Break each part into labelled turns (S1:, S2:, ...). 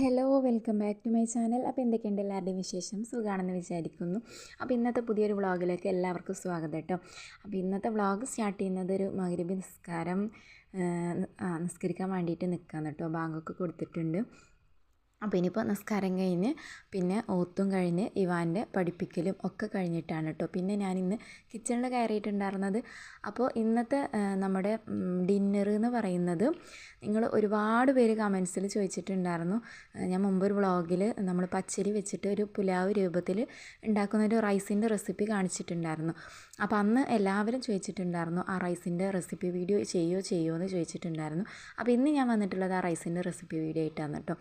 S1: Hello welcome back to my channel അപ്പോൾ എന്തൊക്കെയുണ്ട് എല്ലാവരുടെയും വിശേഷം? സുഖമാണെന്ന് വിചാരിക്കുന്നു. അപ്പോൾ ഇന്നത്തെ പുതിയൊരു വ്ളോഗിലേക്ക് എല്ലാവർക്കും സ്വാഗതം കേട്ടോ. അപ്പോൾ ഇന്നത്തെ വ്ളോഗ് സ്റ്റാർട്ട് ചെയ്യുന്നത് ഒരു മകരബി നിസ്കാരം നിസ്കരിക്കാൻ വേണ്ടിയിട്ട് നിൽക്കാന്ന് കേട്ടോ. ബാങ്കൊക്കെ കൊടുത്തിട്ടുണ്ട്. അപ്പോൾ ഇനിയിപ്പോൾ നിസ്കാരം കഴിഞ്ഞ് പിന്നെ ഓത്തും കഴിഞ്ഞ് ഇവാന്റെ പഠിപ്പിക്കലും ഒക്കെ കഴിഞ്ഞിട്ടാണ് കേട്ടോ പിന്നെ ഞാൻ ഇന്ന് കിച്ചണിൽ കയറിയിട്ടുണ്ടായിരുന്നത്. അപ്പോൾ ഇന്നത്തെ നമ്മുടെ ഡിന്നർ എന്ന് പറയുന്നത് നിങ്ങൾ ഒരുപാട് പേര് കമൻസിൽ ചോദിച്ചിട്ടുണ്ടായിരുന്നു. ഞാൻ മുമ്പൊരു വ്ളോഗിൽ നമ്മൾ പച്ചരി വെച്ചിട്ട് ഒരു പുലാവ് രൂപത്തിൽ ഉണ്ടാക്കുന്ന ഒരു റൈസിന്റെ റെസിപ്പി കാണിച്ചിട്ടുണ്ടായിരുന്നു. അപ്പോൾ അന്ന് എല്ലാവരും ചോദിച്ചിട്ടുണ്ടായിരുന്നു ആ റൈസിന്റെ റെസിപ്പി വീഡിയോ ചെയ്യോ ചെയ്യോ എന്ന് ചോദിച്ചിട്ടുണ്ടായിരുന്നു. അപ്പോൾ ഇന്ന് ഞാൻ വന്നിട്ടുള്ളത് ആ റൈസിന്റെ റെസിപ്പി വീഡിയോ ആയിട്ടാണ് കേട്ടോ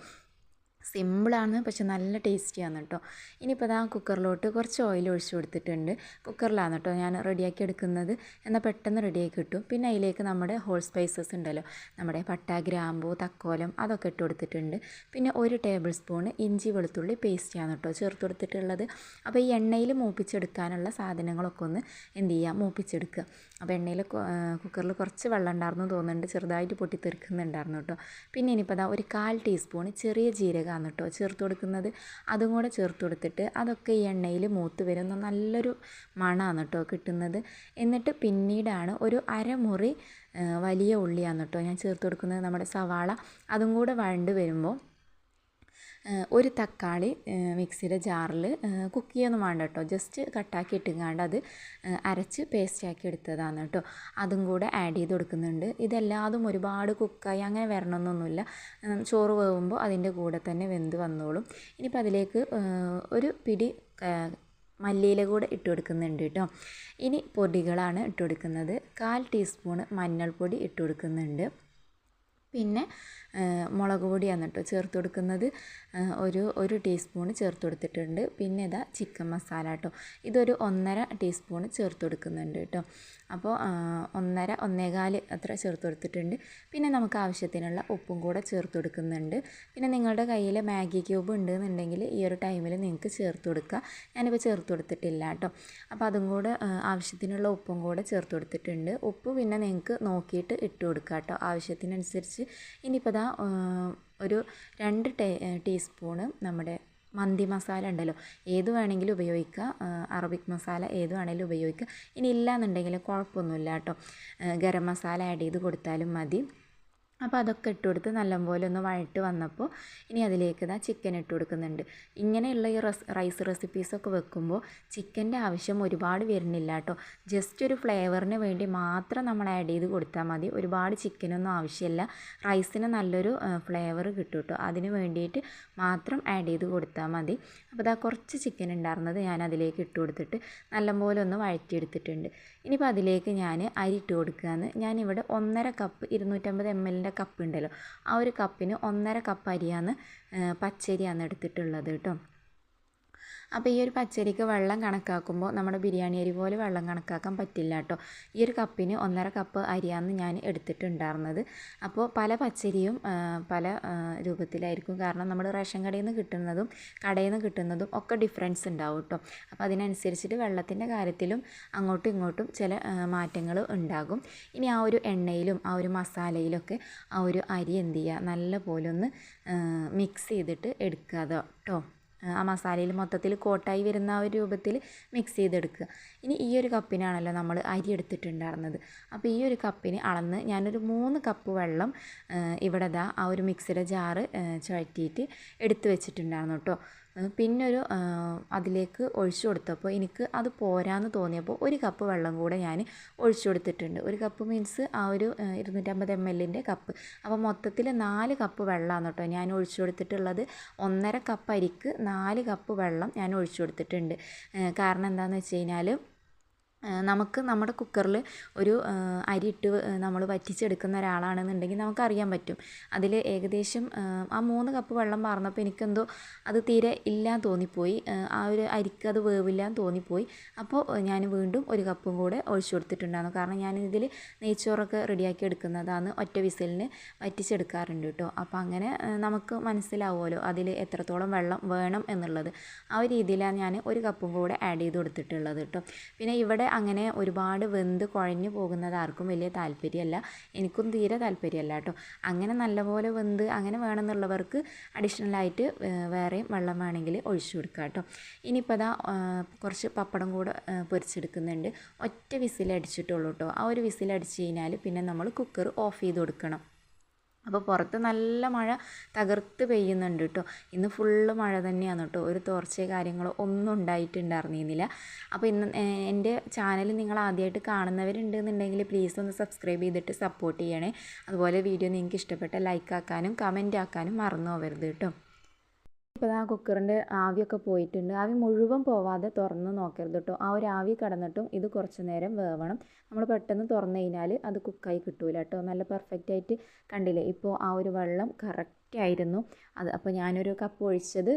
S1: സിമ്പിളാണ് പക്ഷെ നല്ല ടേസ്റ്റിയാണ് കേട്ടോ ഇനിയിപ്പോൾ ആ കുക്കറിലോട്ട് കുറച്ച് ഓയിൽ ഒഴിച്ചു കൊടുത്തിട്ടുണ്ട്. കുക്കറിലാണ് കേട്ടോ ഞാൻ റെഡിയാക്കി എടുക്കുന്നത്. എന്നാൽ പെട്ടെന്ന് റെഡിയാക്കി കിട്ടും പിന്നെ അതിലേക്ക് നമ്മുടെ ഹോൾ സ്പൈസസ് ഉണ്ടല്ലോ. നമ്മുടെ പട്ട ഗ്രാമ്പൂ തക്കോലം അതൊക്കെ ഇട്ട് കൊടുത്തിട്ടുണ്ട്. പിന്നെ ഒരു ടേബിൾ സ്പൂൺ ഇഞ്ചി വെളുത്തുള്ളി പേസ്റ്റാണ് കേട്ടോ ചേർത്ത് കൊടുത്തിട്ടുള്ളത്. അപ്പോൾ ഈ എണ്ണയിൽ മൂപ്പിച്ചെടുക്കാനുള്ള സാധനങ്ങളൊക്കെ ഒന്ന് എന്ത് ചെയ്യുക? മൂപ്പിച്ചെടുക്കുക. അപ്പോൾ എണ്ണയിൽ കുക്കറിൽ കുറച്ച് വെള്ളം ഉണ്ടായിരുന്നു തോന്നുന്നുണ്ട്. ചെറുതായിട്ട് പൊട്ടിത്തെറിക്കുന്നുണ്ടായിരുന്നു കേട്ടോ. പിന്നെ ഇനിയിപ്പോൾ ഒരു കാൽ ടീസ്പൂൺ ചെറിയ ജീരകമാണ് കേട്ടോ ചേർത്ത് കൊടുക്കുന്നത്. അതും കൂടെ ചേർത്ത് കൊടുത്തിട്ട് അതൊക്കെ ഈ എണ്ണയിൽ മൂത്ത് വരുന്ന നല്ലൊരു മണമാണ് കേട്ടോ കിട്ടുന്നത്. എന്നിട്ട് പിന്നീടാണ് ഒരു അരമുറി വലിയ ഉള്ളിയാണ് കേട്ടോ ഞാൻ ചേർത്ത് കൊടുക്കുന്നത് നമ്മുടെ സവാള. അതും കൂടെ വഴണ്ട് വരുമ്പോൾ ഒരു തക്കാളി മിക്സിയുടെ ജാറിൽ കുക്ക് ചെയ്യൊന്നും വേണ്ട കേട്ടോ. ജസ്റ്റ് കട്ടാക്കി ഇട്ടുങ്ങാണ്ട് അത് അരച്ച് പേസ്റ്റാക്കി എടുത്തതാണ് കേട്ടോ. അതും കൂടെ ആഡ് ചെയ്ത് കൊടുക്കുന്നുണ്ട്. ഇതെല്ലാതും ഒരുപാട് കുക്കായി അങ്ങനെ വരണമെന്നൊന്നുമില്ല ചോറ് വേവുമ്പോൾ അതിന്റെ കൂടെ തന്നെ വെന്ത് വന്നോളും. ഇനിയിപ്പോൾ അതിലേക്ക് ഒരു പിടി മല്ലിയില കൂടെ ഇട്ട് കൊടുക്കുന്നുണ്ട് കേട്ടോ. ഇനി പൊടികളാണ് ഇട്ട് കൊടുക്കുന്നത്. കാൽ ടീസ്പൂണ് മഞ്ഞൾപ്പൊടി ഇട്ട് കൊടുക്കുന്നുണ്ട്. പിന്നെ മുളക് പൊടിയാണ് കേട്ടോ ചേർത്ത് കൊടുക്കുന്നത്. ഒരു ഒരു ടീസ്പൂൺ ചേർത്ത് കൊടുത്തിട്ടുണ്ട്. പിന്നെ ഇതാ ചിക്കൻ മസാല കേട്ടോ. ഇതൊരു ഒന്നര ടീസ്പൂൺ ചേർത്ത് കൊടുക്കുന്നുണ്ട് കേട്ടോ. അപ്പോൾ ഒന്നര ഒന്നേകാൽ അത്ര ചേർത്ത് കൊടുത്തിട്ടുണ്ട്. പിന്നെ നമുക്ക് ആവശ്യത്തിനുള്ള ഉപ്പും കൂടെ ചേർത്ത് കൊടുക്കുന്നുണ്ട്. പിന്നെ നിങ്ങളുടെ കയ്യിൽ മാഗി ക്യൂബ് ഉണ്ടെന്നുണ്ടെങ്കിൽ ഈ ഒരു ടൈമിൽ നിങ്ങൾക്ക് ചേർത്ത് കൊടുക്കുക ഞാനിപ്പോൾ ചേർത്ത് കൊടുത്തിട്ടില്ല കേട്ടോ. അപ്പോൾ അതും കൂടെ ആവശ്യത്തിനുള്ള ഉപ്പും കൂടെ ചേർത്ത് കൊടുത്തിട്ടുണ്ട്. ഉപ്പ് പിന്നെ നിങ്ങൾക്ക് നോക്കിയിട്ട് ഇട്ട് കൊടുക്കുക കേട്ടോ. ആവശ്യത്തിനനുസരിച്ച് ഇനിയിപ്പോൾ ഇതാ ഒരു രണ്ട് ടേ ടീസ്പൂണ് നമ്മുടെ മന്തി മസാല ഉണ്ടല്ലോ. ഏത് വേണമെങ്കിലും ഉപയോഗിക്കുക. അറബിക് മസാല ഏത് വേണമെങ്കിലും ഉപയോഗിക്കുക. ഇനി ഇല്ല എന്നുണ്ടെങ്കിൽ കുഴപ്പമൊന്നുമില്ല കേട്ടോ. ഗരം മസാല ആഡ് ചെയ്ത് കൊടുത്താലും മതി. അപ്പോൾ അതൊക്കെ ഇട്ട് കൊടുത്ത് നല്ലപോലെ ഒന്ന് വഴട്ട് വന്നപ്പോൾ ഇനി അതിലേക്ക് ഇതാ ചിക്കൻ ഇട്ട് കൊടുക്കുന്നുണ്ട്. ഇങ്ങനെയുള്ള ഈ റസ് റൈസ് റെസിപ്പീസൊക്കെ വെക്കുമ്പോൾ ചിക്കന്റെ ആവശ്യം ഒരുപാട് വരുന്നില്ല കേട്ടോ ജസ്റ്റ് ഒരു ഫ്ലേവറിന് വേണ്ടി മാത്രം നമ്മൾ ആഡ് ചെയ്ത് കൊടുത്താൽ മതി. ഒരുപാട് ചിക്കനൊന്നും ആവശ്യമില്ല റൈസിന് നല്ലൊരു ഫ്ലേവർ കിട്ടും കേട്ടോ അതിന് വേണ്ടിയിട്ട് മാത്രം ആഡ് ചെയ്ത് കൊടുത്താൽ മതി. അപ്പോൾ ഇതാ കുറച്ച് ചിക്കൻ ഉണ്ടായിരുന്നത് ഞാൻ അതിലേക്ക് ഇട്ട് കൊടുത്തിട്ട് നല്ലപോലെ ഒന്ന് വഴറ്റിയെടുത്തിട്ടുണ്ട്. ഇനിയിപ്പോൾ അതിലേക്ക് ഞാൻ അരി ഇട്ട് കൊടുക്കുകയെന്ന് ഞാനിവിടെ ഒന്നര കപ്പ് ഇരുന്നൂറ്റമ്പത് എം എല്ലിന്റെ കപ്പ് ഉണ്ടല്ലോ. ആ ഒരു കപ്പിന് ഒന്നര കപ്പ് അരിയാണ് പച്ചരിയാണ് എടുത്തിട്ടുള്ളത് കേട്ടോ. അപ്പോൾ ഈ ഒരു പച്ചരിക്ക് വെള്ളം കണക്കാക്കുമ്പോൾ നമ്മുടെ ബിരിയാണി അരി പോലെ വെള്ളം കണക്കാക്കാൻ പറ്റില്ല കേട്ടോ ഈ ഒരു കപ്പിന് ഒന്നര കപ്പ് അരിയാണ് ഞാൻ എടുത്തിട്ടുണ്ടായിരുന്നത് അപ്പോൾ പല പച്ചരിയും പല രൂപത്തിലായിരിക്കും. കാരണം നമ്മൾ റേഷൻ കടയിൽ നിന്ന് കിട്ടുന്നതും കടയിൽ നിന്ന് കിട്ടുന്നതും ഒക്കെ ഡിഫറൻസ് ഉണ്ടാവും കേട്ടോ അപ്പോൾ അതിനനുസരിച്ചിട്ട് വെള്ളത്തിന്റെ കാര്യത്തിലും അങ്ങോട്ടും ഇങ്ങോട്ടും ചില മാറ്റങ്ങൾ ഉണ്ടാകും. ഇനി ആ ഒരു എണ്ണയിലും ആ ഒരു മസാലയിലൊക്കെ ആ ഒരു അരി എന്ത് ചെയ്യുക? നല്ല പോലെ ഒന്ന് മിക്സ് ചെയ്തിട്ട് എടുക്കാതെ കേട്ടോ ആ മസാലയിൽ മൊത്തത്തിൽ കോട്ടായി വരുന്ന ആ ഒരു രൂപത്തിൽ മിക്സ് ചെയ്തെടുക്കുക. ഇനി ഈ ഒരു കപ്പിനാണല്ലോ നമ്മൾ അരി എടുത്തിട്ടുണ്ടായിരുന്നത്. അപ്പോൾ ഈ ഒരു കപ്പിന് അളന്ന് ഞാനൊരു മൂന്ന് കപ്പ് വെള്ളം ഇവിടെ ദാ ആ ഒരു മിക്സിയുടെ ജാറ് ചുഴറ്റിയിട്ട് എടുത്ത് വെച്ചിട്ടുണ്ടായിരുന്നു കേട്ടോ. പിന്നെ ഒരു അതിലേക്ക് ഒഴിച്ചു കൊടുത്തപ്പോൾ എനിക്ക് അത് പോരാന്ന് തോന്നിയപ്പോൾ ഒരു കപ്പ് വെള്ളം കൂടെ ഞാൻ ഒഴിച്ചു കൊടുത്തിട്ടുണ്ട്. ഒരു കപ്പ് മീൻസ് ആ ഒരു ഇരുന്നൂറ്റമ്പത് എം എല്ലിന്റെ കപ്പ്. അപ്പോൾ മൊത്തത്തിൽ നാല് കപ്പ് വെള്ളമാണ് കേട്ടോ ഞാൻ ഒഴിച്ചു കൊടുത്തിട്ടുള്ളത്. ഒന്നര കപ്പ് അരിക്ക് നാല് കപ്പ് വെള്ളം ഞാൻ ഒഴിച്ചു കൊടുത്തിട്ടുണ്ട്. കാരണം എന്താണെന്ന് വെച്ച് കഴിഞ്ഞാൽ നമുക്ക് നമ്മുടെ കുക്കറിൽ ഒരു അരി ഇട്ട് നമ്മൾ വറ്റിച്ചെടുക്കുന്ന ഒരാളാണെന്നുണ്ടെങ്കിൽ നമുക്കറിയാൻ പറ്റും. അതിൽ ഏകദേശം ആ മൂന്ന് കപ്പ് വെള്ളം പാർന്നപ്പോൾ എനിക്കെന്തോ അത് തീരെ ഇല്ലാന്ന് തോന്നിപ്പോയി. ആ ഒരു അരിക്ക് അത് വേവില്ലാന്ന് തോന്നിപ്പോയി. അപ്പോൾ ഞാൻ വീണ്ടും ഒരു കപ്പും കൂടെ ഒഴിച്ചു കൊടുത്തിട്ടുണ്ടായിരുന്നു. കാരണം ഞാൻ നെയ്ച്ചോറൊക്കെ റെഡിയാക്കി എടുക്കുന്നതാണ് ഒറ്റ വിസിലിന് വറ്റിച്ചെടുക്കാറുണ്ട് കേട്ടോ. അപ്പോൾ അങ്ങനെ നമുക്ക് മനസ്സിലാവുമല്ലോ അതിൽ എത്രത്തോളം വെള്ളം വേണം എന്നുള്ളത്. ആ ഒരു രീതിയിലാണ് ഞാൻ ഒരു കപ്പും കൂടെ ആഡ് ചെയ്ത് കൊടുത്തിട്ടുള്ളത് കേട്ടോ. പിന്നെ ഇവിടെ അങ്ങനെ ഒരുപാട് വെന്ത് കുഴഞ്ഞു പോകുന്നത് ആർക്കും വലിയ താല്പര്യമല്ല. എനിക്കും തീരെ താല്പര്യമല്ല കേട്ടോ. അങ്ങനെ നല്ലപോലെ വെന്ത് അങ്ങനെ വേണമെന്നുള്ളവർക്ക് അഡീഷണലായിട്ട് വേറെയും വെള്ളം വേണമെങ്കിൽ ഒഴിച്ചു കൊടുക്കുക കേട്ടോ. ഇനിയിപ്പോൾ അതാ കുറച്ച് പപ്പടം കൂടെ പൊരിച്ചെടുക്കുന്നുണ്ട്. ഒറ്റ വിസിലടിച്ചിട്ടുള്ളൂ കേട്ടോ. ആ ഒരു വിസിലടിച്ച് കഴിഞ്ഞാൽ പിന്നെ നമ്മൾ കുക്കർ ഓഫ് ചെയ്ത് കൊടുക്കണം. അപ്പോൾ പുറത്ത് നല്ല മഴ തകർത്ത് പെയ്യുന്നുണ്ട് കേട്ടോ. ഇന്ന് ഫുള്ള് മഴ തന്നെയാണ് കേട്ടോ. ഒരു തോർച്ചയോ കാര്യങ്ങളോ ഒന്നും ഉണ്ടായിട്ടുണ്ടായിരുന്നില്ല അപ്പോൾ ഇന്ന് എന്റെ ചാനൽ നിങ്ങൾ ആദ്യമായിട്ട് കാണുന്നവരുണ്ടെന്നുണ്ടെങ്കിൽ പ്ലീസ് ഒന്ന് സബ്സ്ക്രൈബ് ചെയ്തിട്ട് സപ്പോർട്ട് ചെയ്യണേ. അതുപോലെ വീഡിയോ നിങ്ങൾക്ക് ഇഷ്ടപ്പെട്ട ലൈക്ക് ആക്കാനും കമന്റ് ആക്കാനും മറന്നു പോകരുത് കേട്ടോ. ഇപ്പോൾ ആ കുക്കറിന്റെ ആവിയൊക്കെ പോയിട്ടുണ്ട്. ആവി മുഴുവൻ പോവാതെ തുറന്ന് നോക്കരുത് കേട്ടോ ആ ഒരു ആവി കടന്നിട്ടും ഇത് കുറച്ച് നേരം വേവണം. നമ്മൾ പെട്ടെന്ന് തുറന്നു കഴിഞ്ഞാൽ അത് കുക്കായി കിട്ടൂല കേട്ടോ നല്ല പെർഫെക്റ്റ് ആയിട്ട് കണ്ടില്ലേ? ഇപ്പോൾ ആ ഒരു വെള്ളം കറക്റ്റ് ആയിരുന്നു. അത് അപ്പോൾ ഞാനൊരു കപ്പ് ഒഴിച്ചത്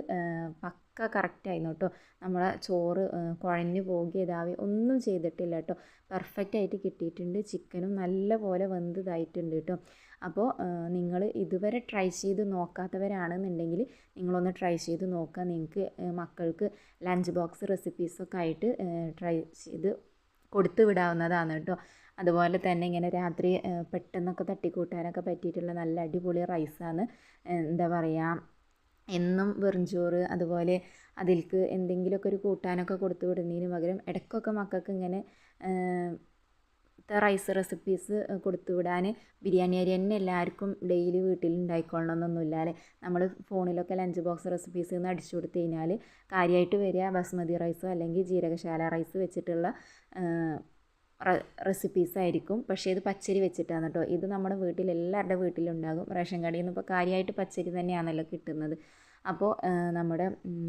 S1: പക്ക കറക്റ്റ് ആയിരുന്നു കേട്ടോ നമ്മളെ ചോറ് കുഴഞ്ഞു പോകുകയതാവി ഒന്നും ചെയ്തിട്ടില്ല കേട്ടോ പെർഫെക്റ്റ് ആയിട്ട് കിട്ടിയിട്ടുണ്ട്. ചിക്കനും നല്ല പോലെ വെന്തതായിട്ടുണ്ട് കേട്ടോ അപ്പോൾ നിങ്ങൾ ഇതുവരെ ട്രൈ ചെയ്ത് നോക്കാത്തവരാണെന്നുണ്ടെങ്കിൽ നിങ്ങളൊന്ന് ട്രൈ ചെയ്ത് നോക്കുക. നിങ്ങൾക്ക് മക്കൾക്ക് ലഞ്ച് ബോക്സ് റെസിപ്പീസൊക്കെ ആയിട്ട് ട്രൈ ചെയ്ത് കൊടുത്തു വിടാവുന്നതാണ് കേട്ടോ. അതുപോലെ തന്നെ ഇങ്ങനെ രാത്രി പെട്ടെന്നൊക്കെ തട്ടിക്കൂട്ടാനൊക്കെ പറ്റിയിട്ടുള്ള നല്ല അടിപൊളി റൈസാണ് എന്താ പറയുക എന്നും വെറുംചോറ് അതുപോലെ അതിൽക്ക് എന്തെങ്കിലുമൊക്കെ ഒരു കൂട്ടാനൊക്കെ കൊടുത്തു വിടുന്നതിന് പകരം ഇടയ്ക്കൊക്കെ മക്കൾക്ക് ഇങ്ങനെ റൈസ് റെസിപ്പീസ് കൊടുത്തു വിടാൻ. ബിരിയാണി അരി തന്നെ എല്ലാവർക്കും ഡെയിലി വീട്ടിൽ ഉണ്ടായിക്കൊള്ളണമെന്നൊന്നുമില്ല അല്ലേ? നമ്മൾ ഫോണിലൊക്കെ ലഞ്ച് ബോക്സ് റെസിപ്പീസ് എന്ന് അടിച്ചു കൊടുത്തു കഴിഞ്ഞാൽ കാര്യമായിട്ട് വരിക. ബസ്മതി റൈസോ അല്ലെങ്കിൽ ജീരകശാല റൈസ് വെച്ചിട്ടുള്ള റെസിപ്പീസ് ആയിരിക്കും. പക്ഷേ ഇത് പച്ചരി വെച്ചിട്ടാണ് കേട്ടോ ഇത് നമ്മുടെ വീട്ടിൽ എല്ലാവരുടെ വീട്ടിലുണ്ടാകും റേഷൻ കടയിൽ നിന്ന് ഇപ്പോൾ കാര്യമായിട്ട് പച്ചരി തന്നെയാണല്ലോ കിട്ടുന്നത്. അപ്പോൾ നമ്മുടെ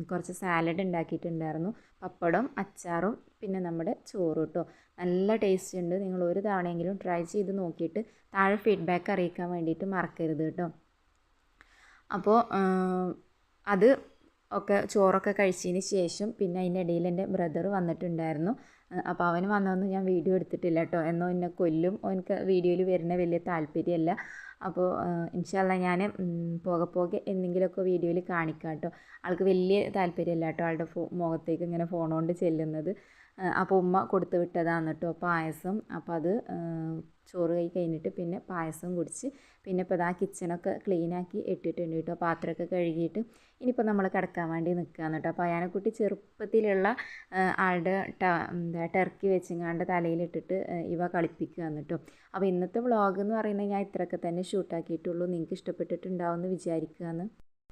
S1: കുറച്ച് സാലഡ് ഉണ്ടാക്കിയിട്ടുണ്ടായിരുന്നു. പപ്പടം അച്ചാറും പിന്നെ നമ്മുടെ ചോറ് കേട്ടോ നല്ല ടേസ്റ്റ് ഉണ്ട്. നിങ്ങൾ ഒരു തവണയെങ്കിലും ട്രൈ ചെയ്ത് നോക്കിയിട്ട് താഴെ ഫീഡ്ബാക്ക് അറിയിക്കാൻ വേണ്ടിയിട്ട് മറക്കരുത് കേട്ടോ അപ്പോൾ അത് ഒക്കെ ചോറൊക്കെ കഴിച്ചതിന് ശേഷം പിന്നെ അതിന്റെ ഇടയിൽ എന്റെ ബ്രദർ വന്നിട്ടുണ്ടായിരുന്നു. അപ്പോൾ അവന് വന്നതൊന്നും ഞാൻ വീഡിയോ എടുത്തിട്ടില്ല കേട്ടോ എന്നോ എന്നെ കൊല്ലും. എനിക്ക് വീഡിയോയിൽ വരുന്ന വലിയ താല്പര്യമല്ല. അപ്പോൾ ഇൻഷാല്ല ഞാൻ പോകെ പോകെ എന്തെങ്കിലുമൊക്കെ വീഡിയോയിൽ കാണിക്കാം കേട്ടോ. ആൾക്ക് വലിയ താല്പര്യമില്ല കേട്ടോ ആളുടെ ഫോ മുഖത്തേക്ക് ഇങ്ങനെ ഫോൺ കൊണ്ട് ചെല്ലുന്നത്. അപ്പോൾ ഉമ്മ കൊടുത്തു വിട്ടതാണ് കേട്ടോ പായസം. അപ്പോൾ അത് ചോറ് കൈ കഴിഞ്ഞിട്ട് പിന്നെ പായസം കുടിച്ച് പിന്നെ ഇപ്പോൾ ഇതാ കിച്ചണൊക്കെ ക്ലീനാക്കി ഇട്ടിട്ടുണ്ട് കേട്ടോ പാത്രമൊക്കെ കഴുകിയിട്ട്. ഇനിയിപ്പോൾ നമ്മൾ കിടക്കാൻ വേണ്ടി നിൽക്കുകയാണ് കേട്ടോ അപ്പോൾ അയാനെക്കുട്ടി ചെറുപ്പത്തിലുള്ള ആളുടെ എന്താ ടർക്കി വെച്ചിങ്ങാണ്ട് തലയിലിട്ടിട്ട് ഇവ കളിപ്പിക്കുകയാണ് കേട്ടോ അപ്പോൾ ഇന്നത്തെ വ്ളോഗ് എന്ന് പറയുന്നത് ഞാൻ ഇത്രയൊക്കെ തന്നെ ഷൂട്ടാക്കിയിട്ടുള്ളൂ നിങ്ങൾക്ക് ഇഷ്ടപ്പെട്ടിട്ടുണ്ടാവുമെന്ന് വിചാരിക്കുകയാണ്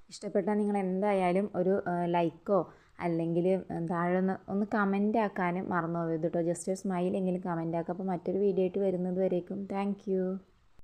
S1: ഇഷ്ടപ്പെട്ടാൽ നിങ്ങൾ എന്തായാലും ഒരു ലൈക്കോ അല്ലെങ്കിൽ താഴെ ഒന്ന് ഒന്ന് കമന്റ് ആക്കാനും മറന്നു പോകരുത് കേട്ടോ ജസ്റ്റ് ഒരു സ്മൈൽ എങ്കിലും കമന്റ് ആക്കുക അപ്പോൾ മറ്റൊരു വീഡിയോ ആയിട്ട് വരുന്നത് വരേക്കും. താങ്ക്